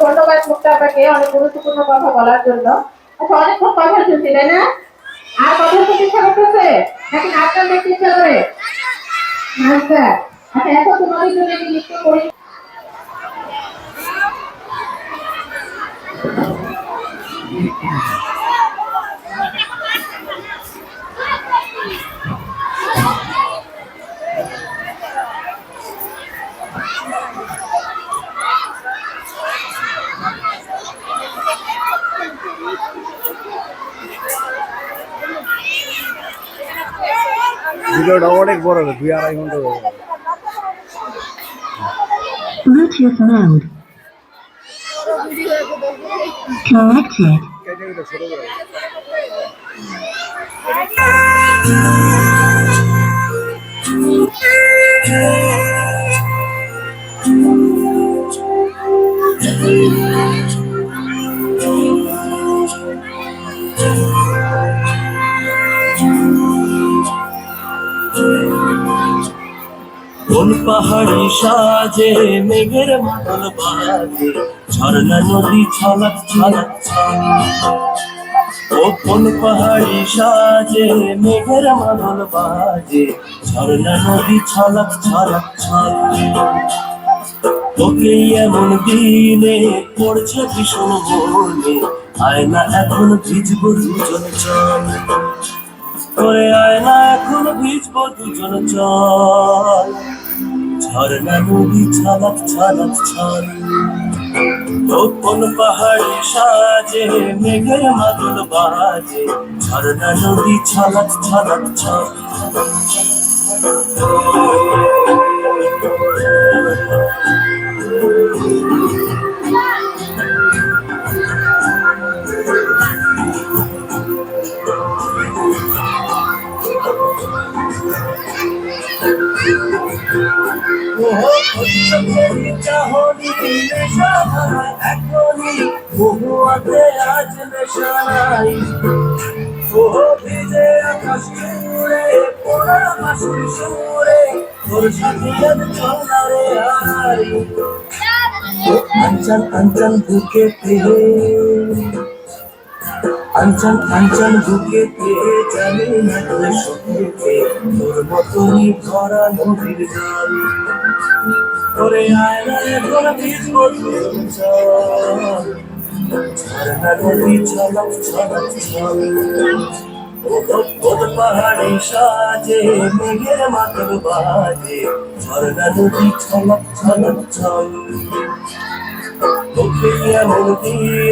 ধন্যবাদ মুক্তাপাকে অনেক গুরুত্বপূর্ণ কথা বলার জন্য। আচ্ছা অনেকক্ষণ কথা শুনছি, তাই না? আর কথা শুনতে ইচ্ছা করতেছে? নাকি নাচ দেখতে ইচ্ছা করে? আচ্ছা আচ্ছা এখন তোমাদের জন্য আমি নৃত্য করি। ভিডিওটা অনেক বড় হবে দুই আড়াই ঘণ্টা হয়ে Bluetooth mode. Connected. কোন পাহাড়ি সাজে, মেঘের মাদল বাজে, ঝর্ণা নদী ছলক ছলক ও কোন পাহাড়ি সাজে, মেঘের মাদল বাজে, ঝর্ণা নদী ছলক ছলক ছল তোকে এমন দিনে পড়ছে ভীষণ মনে, আয়না এখন ভিজবো দুজন চল। করে আয়না এখন ভিজবো দুজন চল ঝর্ণা নদী ছালাক ছালাক ছল কোন পাহাড়ি সাজে, মেঘের মাদল বাজে। ঝর্ণা নদী ছালাক ছালাক ছল ওহো চোখের বহুয়াতে আজ নেশা নাই ওহো ভিজে আকাশ জুড়ে পোড়া মাসির সুরে তোর সাথে আজ চলা রে হাই আঞ্চল আঞ্চল, বুকে পেয়ে। আঞ্চল আঞ্চল বুকে পেয়ে জানি না তোর সত্যি তোর মতনই ভরা নদীর জল। ওরে আয়না এখন ভিজবো তোর চল ঝর্ণা নদী ছলক ছলক ছল ওর পাহাড়ে সাজে, মেঘের মাথার বাজে। ঝর্ণা নদী ছলক ছলক ছল এমন দিনে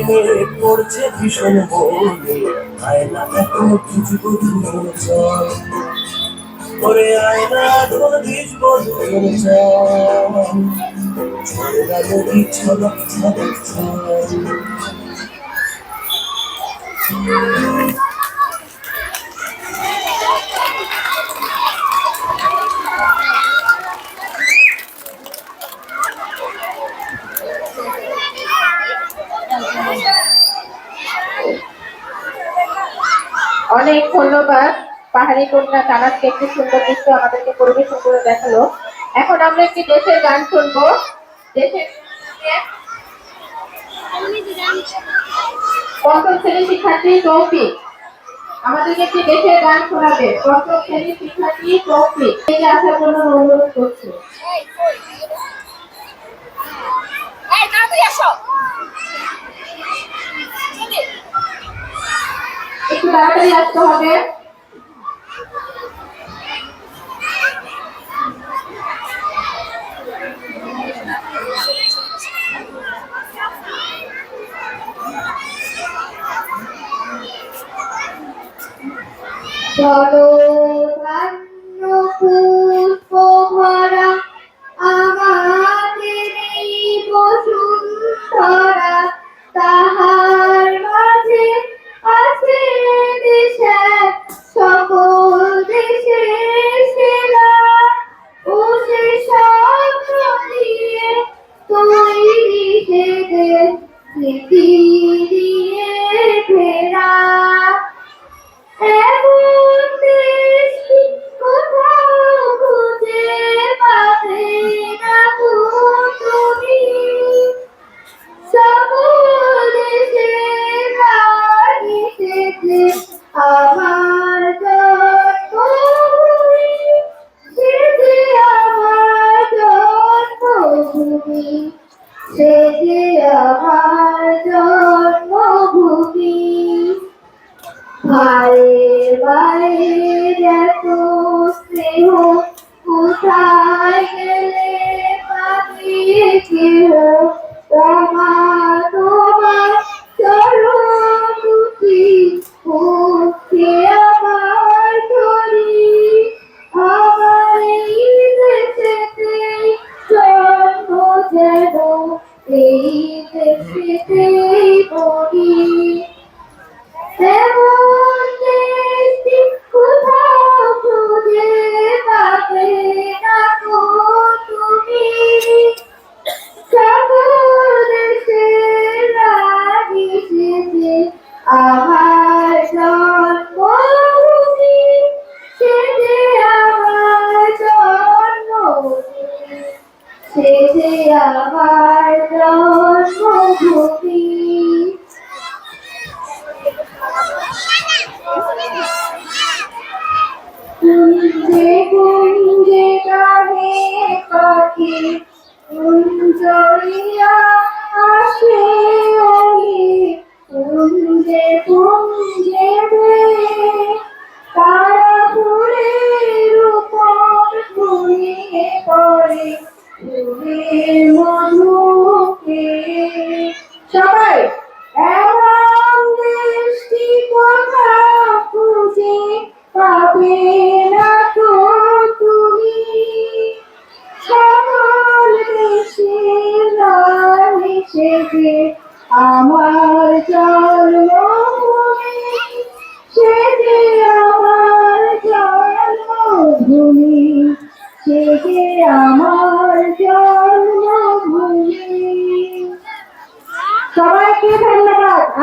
পড়ছে ভীষণ মনে আয়না এখন খুঁজবো দুজন চল। ওরে আয়না এখন ভিজবো দুজন চল। ঝর্ণা নদী ছলক ছলক ছল অনেক ধন্যবাদ। পাহাড়ি কন্যা কানাসকে একটি সুন্দর দৃশ্য আমাদেরকে পরিবেশন করে দেখাল। এখন আমরা একটি দেশের গান শুনব। দেশের পঞ্চম শ্রেণির শিক্ষার্থী তৌফিক। আমাদেরকে একটি দেশের গান শোনাবে। পঞ্চম শ্রেণির শিক্ষার্থী তৌফিক। এই আসার জন্য অনুরোধ করছি। তাড়াতাড়ি আসতে হবে চলো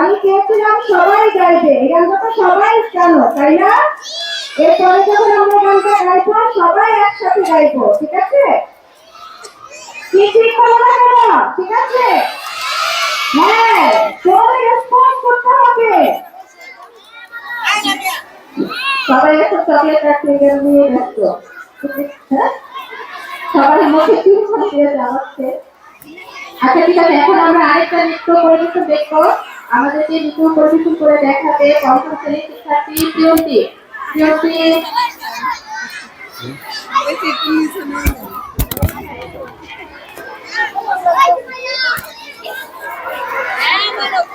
আমি চেয়েছিলাম সবাই গাইবে। এই গানটা সবাই জানো, তাই না? এরপরে যখন আমরা গানটা গাইবো, সবাই একসাথে গাইবো, ঠিক আছে? কি ঠিক হলো না কেন? ঠিক আছে? হ্যাঁ সবাই রেসপন্স করতে হবে। সবাই এখন চকলেট রাখতে নিয়ে ব্যস্ত। হ্যাঁ? সবাই মুখে চুপ করে দিয়ে আচ্ছা ঠিক আছে, এখন আমরা আরেকটা নৃত্য পরিবেশন দেখব। আমাদের যে নৃত্য পরিবেশন করে দেখাবে পঞ্চম শ্রেণির শিক্ষার্থী প্রিয়ন্তি? প্রিয়ন্তি? এখন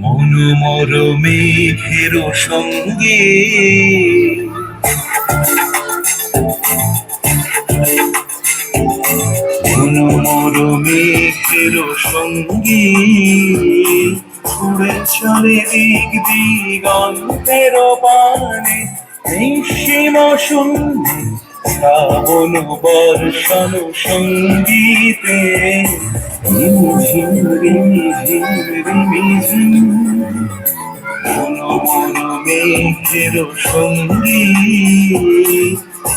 মন মর মেঘের সঙ্গে। মন মর মেঘের সঙ্গী। উড়ে চলে দিক দিগন্তের পানে নিঃসীম শূন্য শ্রাবণ বর্ষণ সঙ্গীতে। সঙ্গী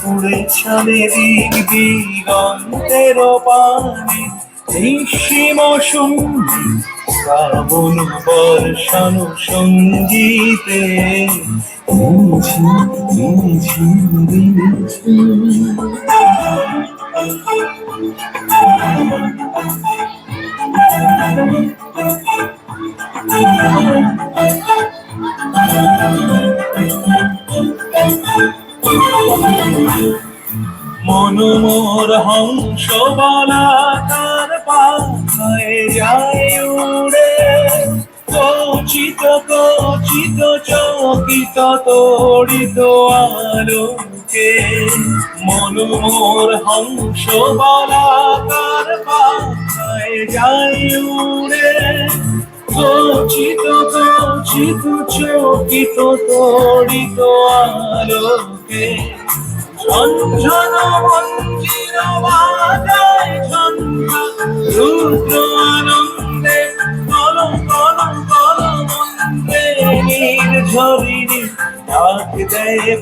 উড়ে চলে দিক দিগন্তের পানে নিঃসীম সঙ্গী শ্রাবণ বর্ষণ সঙ্গীতে নিঝি নিঝি নিঝি মনোমোর হংস বলাকার উড়ে। কচিত কচিত চকিত তড়িত আলোকে মনোমোর হংস বলাকার পাখায় যায় উড়ে। কচিত কচিত চকিত, তরিত আলোকে। ঝঞ্ঝন মঞ্জির বাজায় ঝঞ্ঝা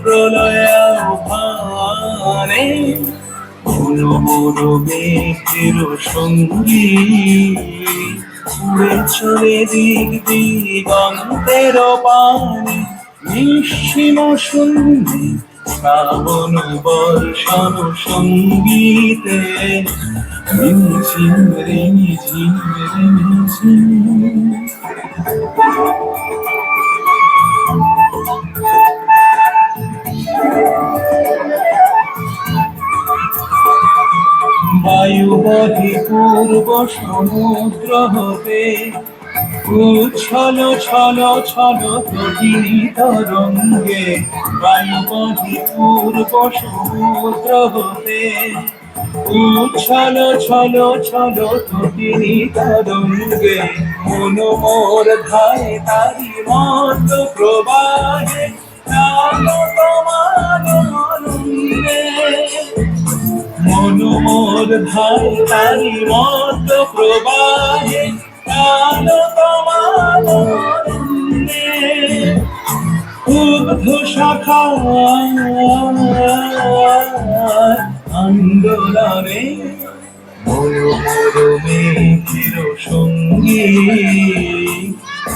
প্রলয় আহ্বানে মনো মনো মেঘের সঙ্গী। উড়ে চলে দিক দিগন্তের শ্রাবণ বর্ষণ সঙ্গীতে। রিমঝিম। বায়ু বহে পূর্ব সমুদ্র হতে উচ্ছল, ছল ছল প্রতিনি তরঙ্গে বায়ু বহে পূর্ব সমুদ্র হতে উচ্ছল, ছল ছল প্রতিনি তরঙ্গে মন মোর ধায় তারি মত প্রবাহে তোমার মনোমোর ধাই তারি মত প্রবাহে কাল তোমার উগ্ধ শাখা আন্দোলনে মনোমোর মেঘির সঙ্গী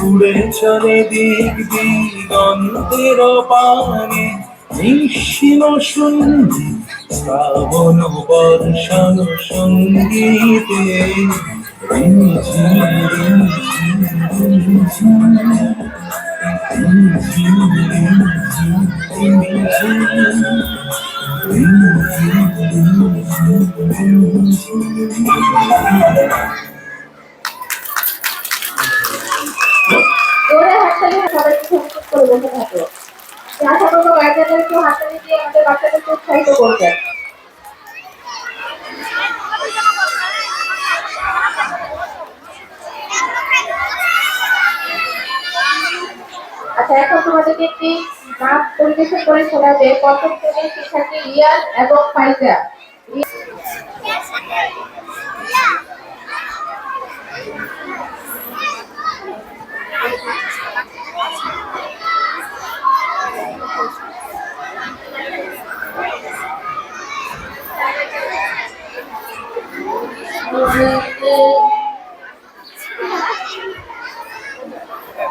উড়ে চলে দিক দিগন্তের পানে। নিঃসীম সন্ধি শ্রাবণ বর্ষণ সঙ্গীতে। ওরা হাততালি সবাই খুব করে বসে থাকো আশা করব উৎসাহিত করবেন আচ্ছা এখন তোমাদেরকে একটি নাচ পরিবেশন করে শোনাবে প্রথম শ্রেণির শিক্ষার্থী রিয়াজ এবং ফাইজা।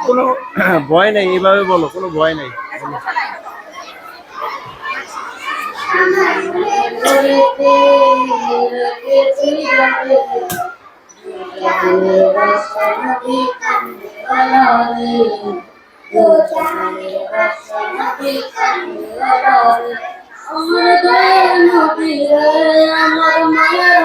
কোনো ভয় নেই এইভাবে বলো কোনো ভয় নেই। আমার মায়ের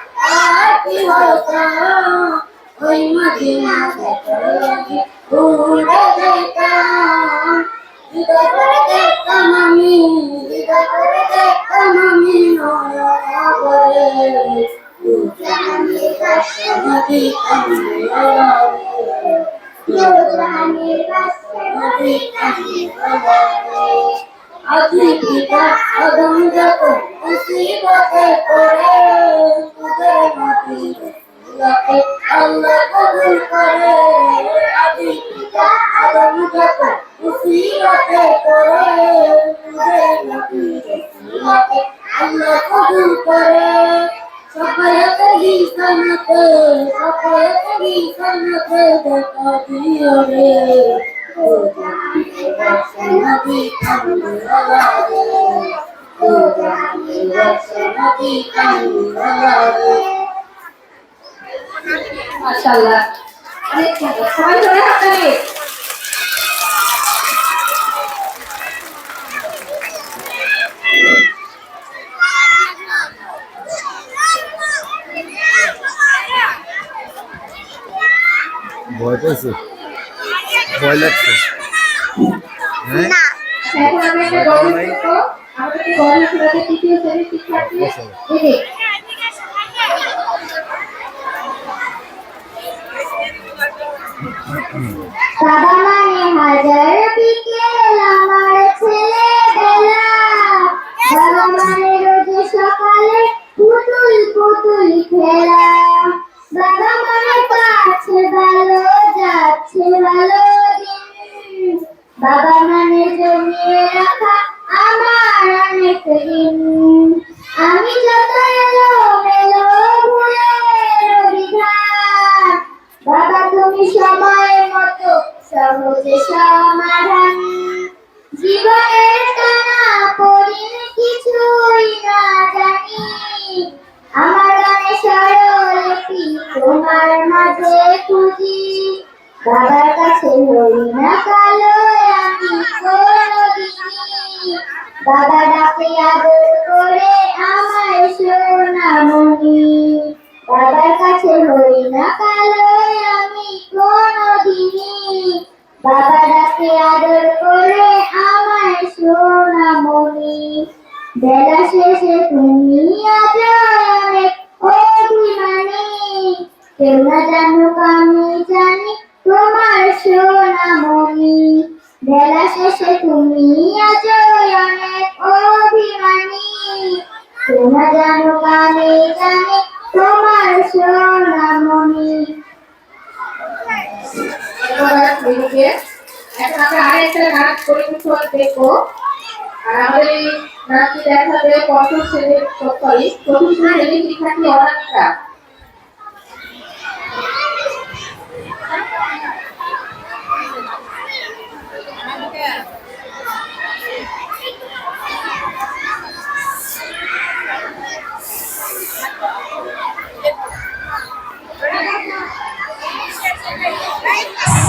নবী রে আমার মায়ের নবী রে তো জানি কাছে নবী কাছে লাগারে তো জানি কাছে নবী কাছে লাগারে পুরা যদি ডানা কি হয় ওই মদিনা পুরা যাইতাম পুরা যদি পুরা যাইতাম হৃদয় করে দেখতাম আমি হৃদয় করে তোদের নবী রসুলকে আল্লাহ কবুল করে আদি পিতা আদম যত মুসিবতে পড়ে তোদের নবী রসুলকে আল্লাহ কবুল করে সকালতে হিসানতে সকালতে হিসানতে দেখা দিও রে ও জাহানের বাদশা নবী কামলিওয়ালা রে মাশাআল্লাহ অনেক সুন্দর সবাই ধরে হাততালি ভয় লাগছে? হ্যাঁ? এখন আমরা একটা গল্প আমাদের শোনাতে তৃতীয় শ্রেণির শিক্ষার্থী দিদি বাবা মানে হাজার বিকেল আমার ছেলেবেলা বাবা মানে রোজ সকালে পুতুল পুতুল খেলা বাবা মানে পাচ্ছে ভালো যাচ্ছে ভালো দিন বাবা মানে জমিয়ে রাখা আমার অনেক দিন আমি যত বাবা, তুমি সময় মতো সহজে সমাধান। জীবনের টানা পড়িন কিছুই না জানি। আমার গানে সরলতি তোমার মাঝে খুঁজি। বাবার কাছে হই কেউ না জানুক আমি জানি, তোমার সোনামণি। বেলা শেষে তুমি আজ অনেক অভিমানী। কেউ না জানুক আমি জানি, তোমার সোনামণি। এখন আমরা আমাদের দেখাবে পঞ্চম শ্রেণির চতুর্থ শ্রেণির শিক্ষার্থী অনামিকা। Yes.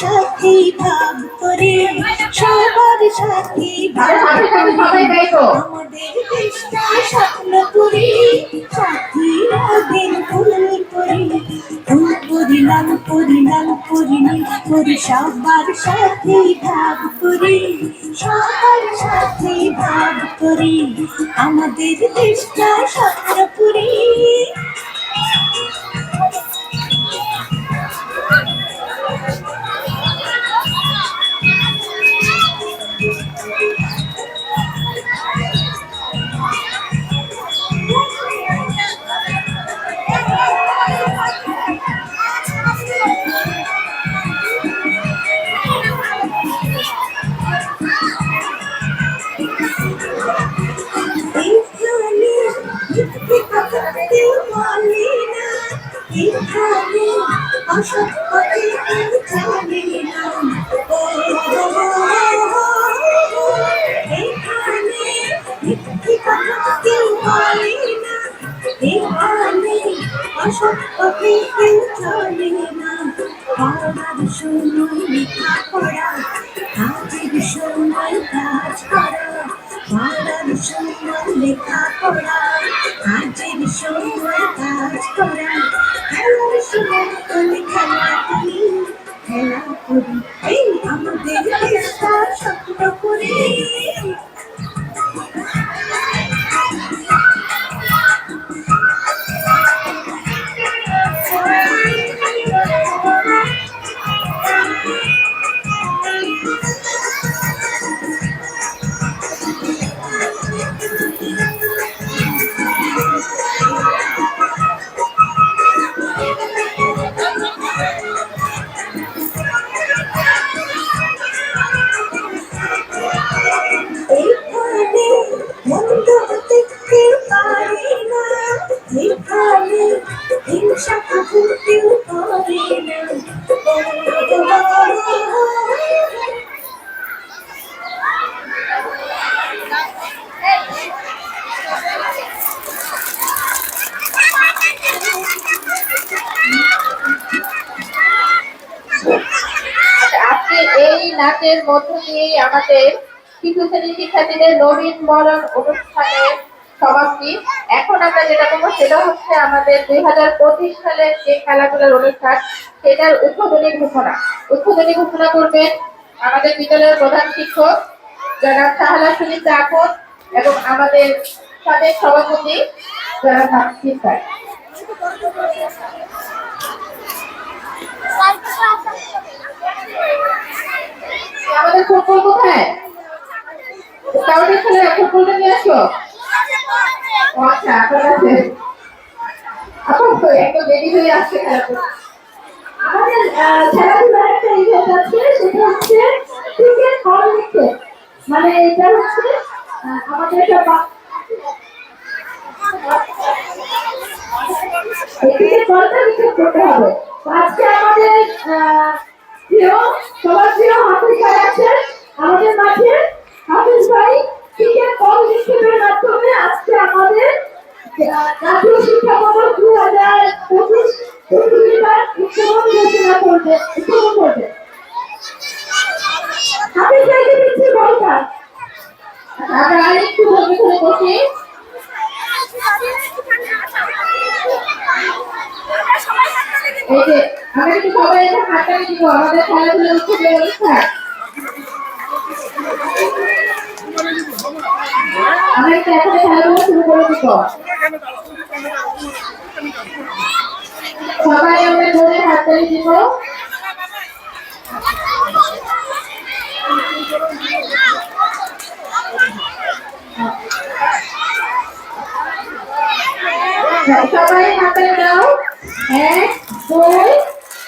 সাথে ভাব করে সবার সাথে সাথে সবাই আমাদের দেশটা স্বপ্ন পুরি সাথী দিন ফুল করি করিলাম করিলাম করিনি করি সবার সাথে ভাব করি সবার সাথে ভাব করি। আমাদের দেশটা স্বপ্ন পুরি অসৎ নাচের মধ্য দিয়েই আমাদের শিশু শ্রেণি শিক্ষার্থীদের নবীন বরণ অনুষ্ঠানের সমাপ্তি। এখন আমরা যেটা করব, সেটা হচ্ছে আমাদের দুই হাজার পঁচিশ সালের যে খেলাধুলার অনুষ্ঠান, সেটার উদ্বোধনী ঘোষণা। উদ্বোধনী ঘোষণা করবেন আমাদের বিদ্যালয়ের প্রধান শিক্ষক, জনাব শাহলা সুনীতা আখর এবং আমাদের সাবেক সভাপতি জনাব হাফিজ স্যার আমাদের ফুটবল কোথায়? কাউকে খেলে ফুটবলটা নিয়ে আসো। আচ্ছা আপনার কাছে একদম রেডি হয়ে আসছে। আমাদের খেলাধুলার একটা ইভেন্ট আছে, সেটা হচ্ছে ক্রিকেট বল ক্রিকেট মানে এটা হচ্ছে আমাদের একটা করতে হবে তো আজকে আমাদের আহ, প্রিয় সবার প্রিয় হাফিজ ভাই আছেন আমাদের মাঝে হাফিজ ভাই ক্রিকেট বল নিক্ষেপের মাধ্যমে আজকে আমাদের আহ, জাতীয় শিক্ষা বোর্ড দু হাজার পঁচিশ প্রতিযোগিতার উৎসবন ঘোষণা করবে উৎসবন করবে হাফিজ ভাইকে দিচ্ছি বলটা আচ্ছা, আমরা আরেকটু ধরে ধরে বসি এই যে আমরা কিন্তু সবাই একটা দিব আমাদের খেলাধুলা উৎসবের অনুষ্ঠান আমরা একটু এখন খেলাধুলা শুরু করে সবাই হাততালি দাও এক, দুই,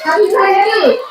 আমি খাই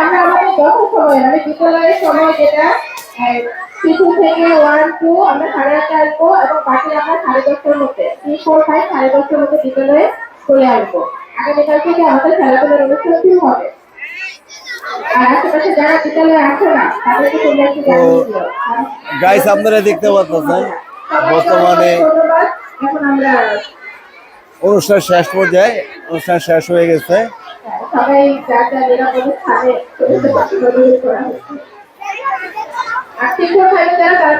আমরা আমাদের যত সময় মানে বিদ্যালয়ের সময় যেটা শিশু থেকে ওয়ান টু আমরা সাড়ে আটটা আসব এবং বাকি আমরা সাড়ে দশটার মধ্যে থ্রি ফোর ফাইভ সাড়ে দশটার মধ্যে বিদ্যালয়ে চলে আসব। আগামীকাল থেকে আমাদের খেলাধুলার অনুষ্ঠান শুরু হবে। আর আশেপাশে যারা বিদ্যালয়ে আসে না তাদেরকে তোমরা একটু জানিয়ে দিও। গাইস আপনারা দেখতে পাচ্ছেন বর্তমানে অনুষ্ঠান শেষ পর্যায়ে অনুষ্ঠান শেষ হয়ে গেছে। সবাই যার যার নিরাপদে স্থানে করা হচ্ছে যারা তারা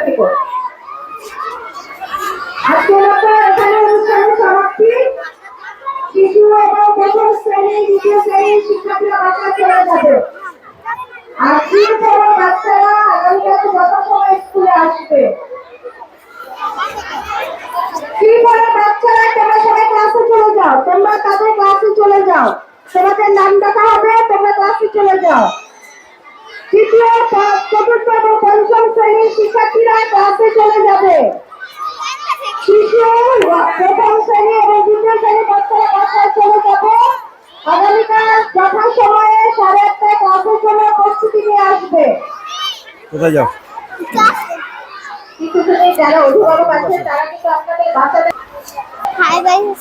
শিশু এবং প্রথম শ্রেণি দ্বিতীয় শ্রেণির শিক্ষার্থীরা বাসায় চলে যাবে আর তিন বড় বাচ্চারা আগামীকাল যথাসময় স্কুলে আসবে কি বড় বাচ্চারা তোমরা সবাই ক্লাসে চলে চলে যাও তৃতীয় পা- চতুর্থ এবং পঞ্চম শ্রেণির শিক্ষার্থীরা ক্লাসে চলে যাবে শিশু প্রথম শ্রেণি এবং দ্বিতীয় শ্রেণির বাচ্চারা বাসায় চলে যাবে আগামীকাল যথা সময়ে সাড়ে আটটায় ক্লাসের জন্য প্রস্তুতি নিয়ে আসবে কোথায়